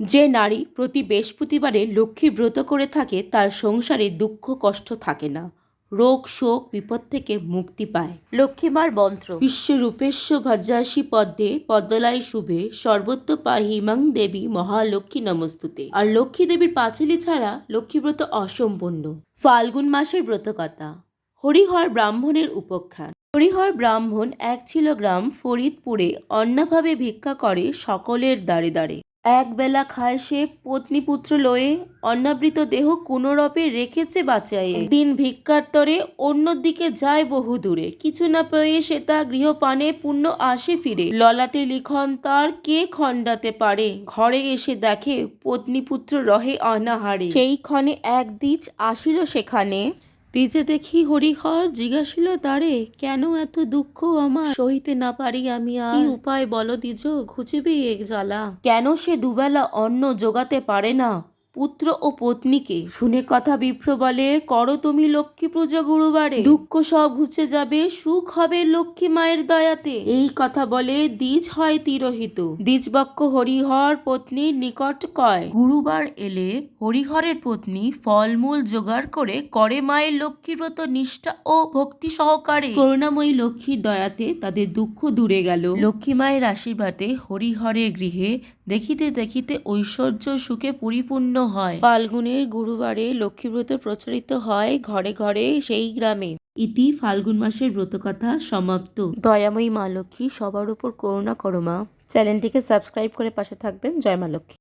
যে নারী প্রতি বৃহস্পতিবারে লক্ষ্মী ব্রত করে থাকে তার সংসারে দুঃখ কষ্ট থাকে না। রোগ শোক বিপদ থেকে মুক্তি পায়। লক্ষ্মীমার মন্ত্র। বিশ্ব রূপেশ্ব ভজ্রাসী পদ্মে পদ্মলায় শুভে সর্বত্র পা হিমাং দেবী মহালক্ষ্মী নমস্তুতে। আর লক্ষ্মী দেবীর পাঁচিলি ছাড়া লক্ষ্মীব্রত অসম্পূর্ণ। ফাল্গুন মাসের ব্রতকথা। হরিহর ব্রাহ্মণের উপখ্যান। হরিহর ব্রাহ্মণ এক ছিল গ্রাম ফরিদপুরে অন্যভাবে ভিক্ষা করে সকলের দ্বারে দ্বারে। এক বেলা খায় সে পত্নীপুত্র লয়ে অন্নাবৃত দেহ কোনরপে রেখেছে বাঁচাইয়ে। দিন ভিক্ষার তরে অন্যদিকে যায় বহু দূরে। কিছু না পেয়ে সে তা গৃহপানে পুণ্য আসে ফিরে। ললাতে লিখন তার কে খণ্ডাতে পারে? ঘরে এসে দেখে পত্নীপুত্র রহে অনাহারে। সেই ক্ষণে এক দিচ আসিল সেখানে। দিজে দেখি হরিহর জিজ্ঞাসিল, তারে, কেন এত দুঃখ আমার? সহিতে না পারি আমি আর। উপায় বলো দিজ ঘুচিবি এক জ্বালা। কেন সে দুবেলা অন্ন জোগাতে পারে না? পুত্র ও পত্নীকে। শুনে কথা বিপ্র বলে, করো তুমি লক্ষ্মী পূজা গুরুবারে। দুঃখ সব ঘুচে যাবে, সুখ হবে লক্ষ্মী মায়ের দয়াতে। এই কথা বলে দ্বিজ হয় তিরোহিত। দ্বিজবক্ষ হরিহর পত্নীর নিকট কয়, গুরুবার এলে হরিহরের পত্নী ফলমূল জোগাড় করে করে মায়ের লক্ষ্মীর লক্ষ্মীব্রত নিষ্ঠা ও ভক্তি সহকারে। করুণাময়ী লক্ষ্মীর দয়াতে তাদের দুঃখ দূরে গেল। লক্ষ্মী মায়ের আশীর্বাদে হরিহরের গৃহে দেখিতে দেখিতে ঐশ্বর্য সুখে পরিপূর্ণ হয়। ফাল্গুনের গুরুবারে লক্ষ্মীব্রত প্রচারিত হয় ঘরে ঘরে সেই গ্রামে। ইতি ফাল্গুন মাসের ব্রতকথা সমাপ্ত। দয়াময়ী মা লক্ষ্মী সবার উপর করুণা করো মা। চ্যানেলটিকে সাবস্ক্রাইব করে পাশে থাকবেন। জয় মা লক্ষ্মী।